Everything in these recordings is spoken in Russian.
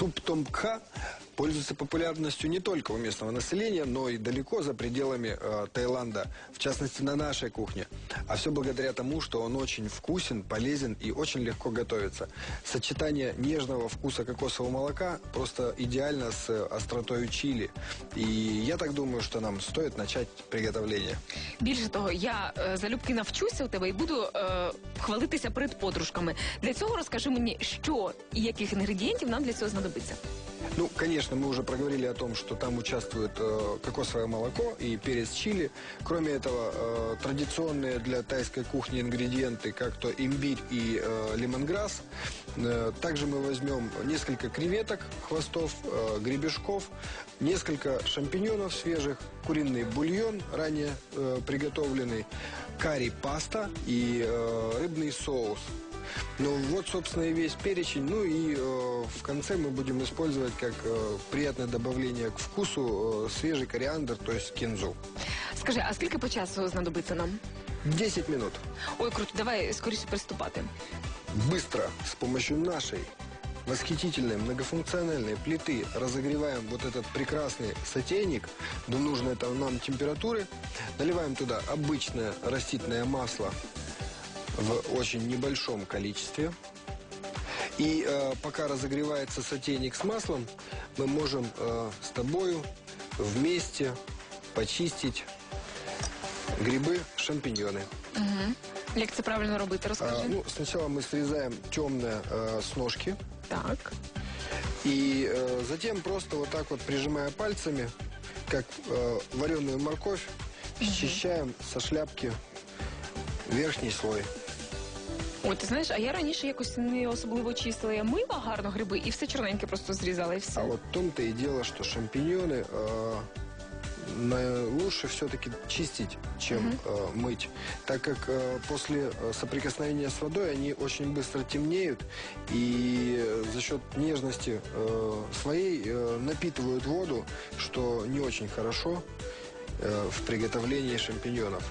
Суп томпха пользуется популярностью не только у местного населения, но и далеко за пределами э, Таиланда, в частности на нашей кухне. А все благодаря тому, что он очень вкусен, полезен и очень легко готовится. Сочетание нежного вкуса кокосового молока просто идеально с остротой чили. И я так думаю, что нам стоит начать приготовление. Більше того, я е, залюбки навчуся у тебе і буду е, хвалитися перед подружками. Для цього розкажи мені, що і яких інгредієнтів нам для цього знадобиться. Ну, конечно, мы уже проговорили о том, что там участвует э, кокосовое молоко и перец чили. Кроме этого, э, традиционные для тайской кухни ингредиенты, как то имбирь и э, лемонграсс. Э, также мы возьмем несколько креветок, хвостов, э, гребешков, несколько шампиньонов свежих, куриный бульон, ранее э, приготовленный, карри-паста и э, рыбный соус. Ну вот, собственно, и весь перечень. Ну и э, в конце мы будем использовать как э, приятное добавление к вкусу э, свежий кориандр, то есть кинзу. Скажи, а скільки по часу знадобиться нам? 10 минут. Ой, круто, давай скоріше приступати. Быстро с помощью нашей восхитительной многофункциональной плиты разогреваем вот этот прекрасный сотейник до нужной там нам температуры. Наливаем туда обычное растительное масло в очень небольшом количестве. И э, пока разогревается сотейник с маслом, мы можем э, с тобою вместе почистить грибы, шампиньоны. Як це правильно робити, А, розкажи. ну, сначала мы срезаем темное э, с ножки. так. И э, затем просто вот так вот прижимая пальцами, как э, вареную морковь, счищаем со шляпки верхний слой. Ой, ти знаєш, а я раніше якось не особливо чистила. Я мила гарно гриби і все чорненьке просто зрізала і все. А вот в том-то и дело, что шампиньоны э, на- лучше все-таки чистить, чем э, мыть, так как э, после э, соприкосновения с водой они очень быстро темнеют и э, за счет нежности э, своей э, напитывают воду, что не очень хорошо э, в приготовлении шампиньонов.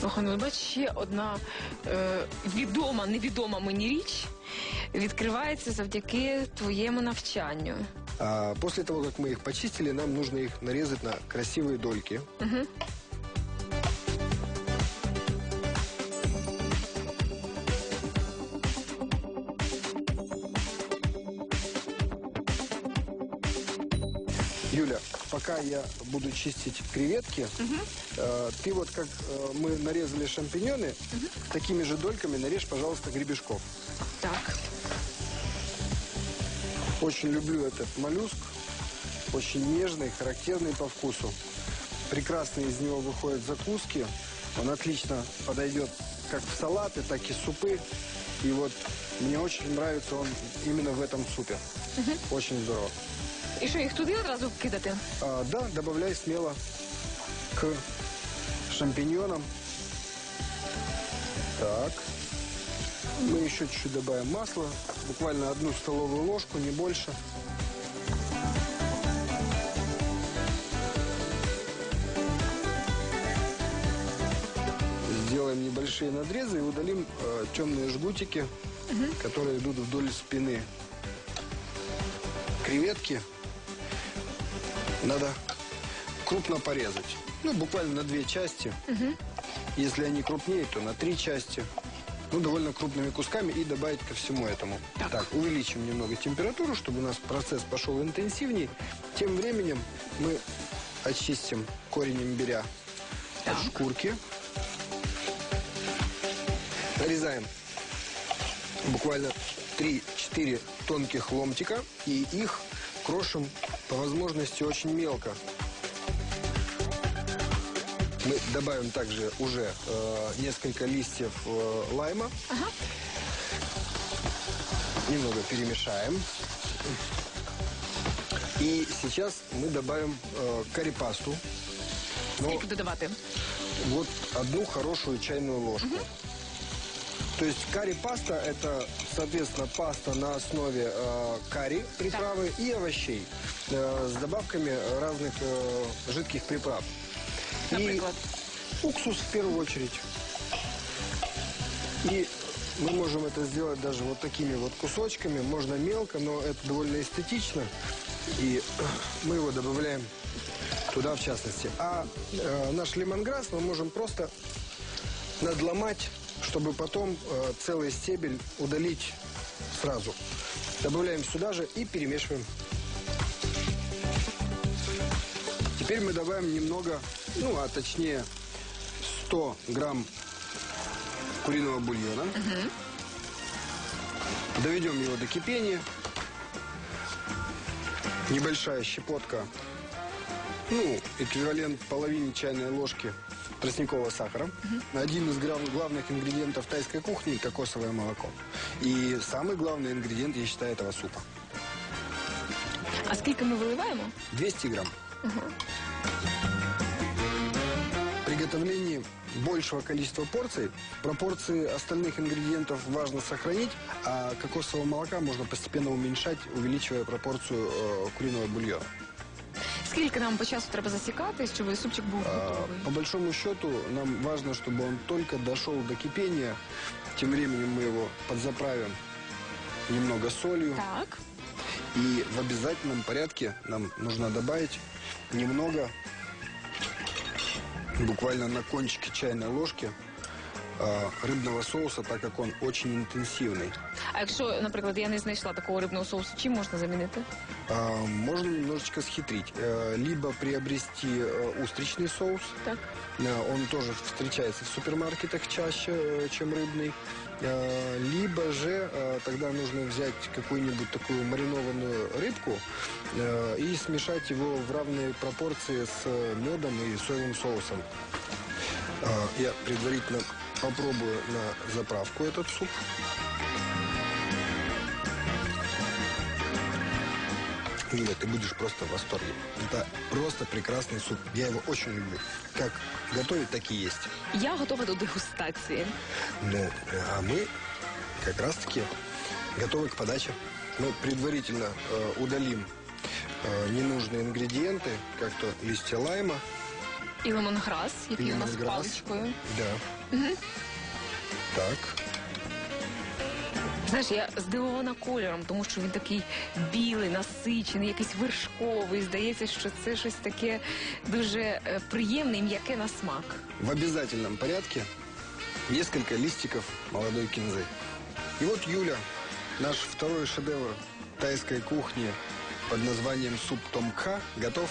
Слухай, ну бач, ще одна е, відома, невідома мені річ відкривається завдяки твоєму навчанню. А после того, как мы их почистили, нам нужно их нарезать на красивые дольки. Юля, пока я буду чистить креветки, э, ты вот как э, мы нарезали шампиньоны, такими же дольками нарежь, пожалуйста, гребешков. Так. Очень люблю этот моллюск. Очень нежный, характерный по вкусу. Прекрасные из него выходят закуски. Он отлично подойдет как в салаты, так и супы. И вот мне очень нравится он именно в этом супе. Очень здорово. І що їх туди одразу кидати? А, да, добавляй смело к шампиньонам. Так. Мы еще чуть-чуть добавим масла. Буквально одну столовую ложку, не больше. Сделаем небольшие надрезы и удалим э, темные жгутики, которые идут вдоль спины. Креветки надо крупно порезать. Ну, буквально на две части. Если они крупнее, то на три части. Ну, довольно крупными кусками и добавить ко всему этому. Так. увеличим немного температуру, чтобы у нас процесс пошел интенсивнее. Тем временем мы очистим корень имбиря Так. от шкурки. Нарезаем буквально 3-4 тонких ломтика и их крошим по возможности очень мелко. Мы добавим также уже э, несколько листьев э, лайма. Ага. Немного перемешаем. И сейчас мы добавим э, карри-пасту. Но Скільки додавати? вот одну хорошую чайную ложку. То есть карри-паста это, соответственно, паста на основе э, карри, приправы и овощей э, с добавками разных э, жидких приправ. Наприклад. И уксус в первую очередь. И Мы можем это сделать даже вот такими вот кусочками. Можно мелко, но это довольно эстетично. И мы его добавляем туда в частности. А э, наш лемонграсс мы можем просто надломать, чтобы потом э, целый стебель удалить сразу. Добавляем сюда же и перемешиваем. Теперь мы добавим немного, ну, а точнее 100 грамм куриного бульона. Доведем его до кипения. Небольшая щепотка, ну, эквивалент половине чайной ложки тростникового сахара. Один из главных ингредиентов тайской кухни – кокосовое молоко. И самый главный ингредиент, я считаю, этого супа. А скільки ми виливаємо? 200 грамм. Приготовление большего количества порций, пропорции остальных ингредиентов важно сохранить, а кокосового молока можно постепенно уменьшать, увеличивая пропорцию э, куриного бульона. Скільки нам по часу треба засікати, щоб супчик був А, готовий? По большому счету, нам важно, чтобы он только дошел до кипения. Тем временем мы его подзаправим немного солью. Так. И в обязательном порядке нам нужно добавить немного, буквально на кончике чайной ложки, а, рыбного соуса, так как он очень интенсивный. А якщо, наприклад, я не знайшла такого рибного соусу, чим можна замінити? А, Можно немножечко схитрить. Э, Либо приобрести э, устричный соус. Так. Э, Он тоже встречается в супермаркетах чаще, э, чем рыбный. Э, Либо же э, тогда нужно взять какую-нибудь такую маринованную рыбку э, и смешать его в равные пропорции с э, медом и соевым соусом. Э, Я предварительно попробую на заправку этот суп. Юля, ты будешь просто в восторге. Это просто прекрасный суп. Я его очень люблю. Как готовить, так и есть. Я готова до дегустації. Ну, а мы как раз-таки готовы к подаче. Мы предварительно э, удалим э, ненужные ингредиенты, как то листья лайма. І лемонграс, який у нас Лемонграс. паличкою. Да. Так. Знаєш, я здивована кольором, тому що він такий білий, насичений, якийсь вершковий. Здається, що це щось таке дуже е, приємне і м'яке на смак. В обязательном порядке несколько листиков молодой кинзы. И вот Юля, наш второй шедевр тайской кухни под названием суп Томка готов.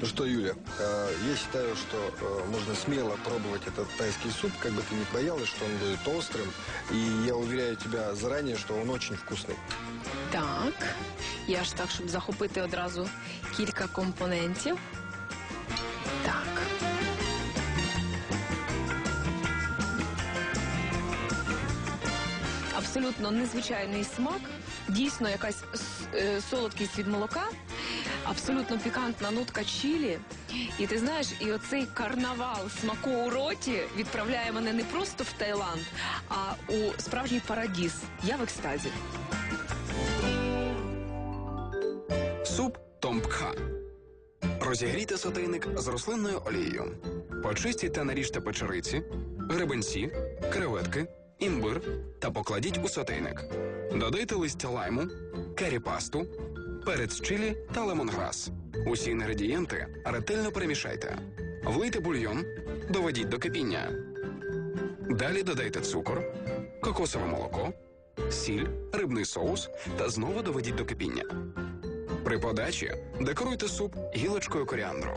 Ну что, Юля, э, я считаю, что э, можно смело пробовать этот тайский суп, как бы ты ни боялась, что он будет острым. И я уверяю тебя заранее, что он очень вкусный. Так, я ж так, щоб захопити одразу кілька компонентів. Так. Абсолютно незвичайний смак, дійсно якась с- е, солодкість від молока, Абсолютно пікантна нутка чилі. І ти знаєш, і оцей карнавал смаку у роті відправляє мене не просто в Таїланд, а у справжній парадіз. Я в екстазі. Суп томпкха. Розігрійте сотейник з рослинною олією. Почистіть та наріжте печериці, гребенці, креветки, імбир та покладіть у сотейник. Додайте листя лайму, керіпасту, перець чилі та лемонграс. Усі інгредієнти ретельно перемішайте. Влийте бульйон, доведіть до кипіння. Далі додайте цукор, кокосове молоко, сіль, рибний соус та знову доведіть до кипіння. При подачі декоруйте суп гілочкою коріандру.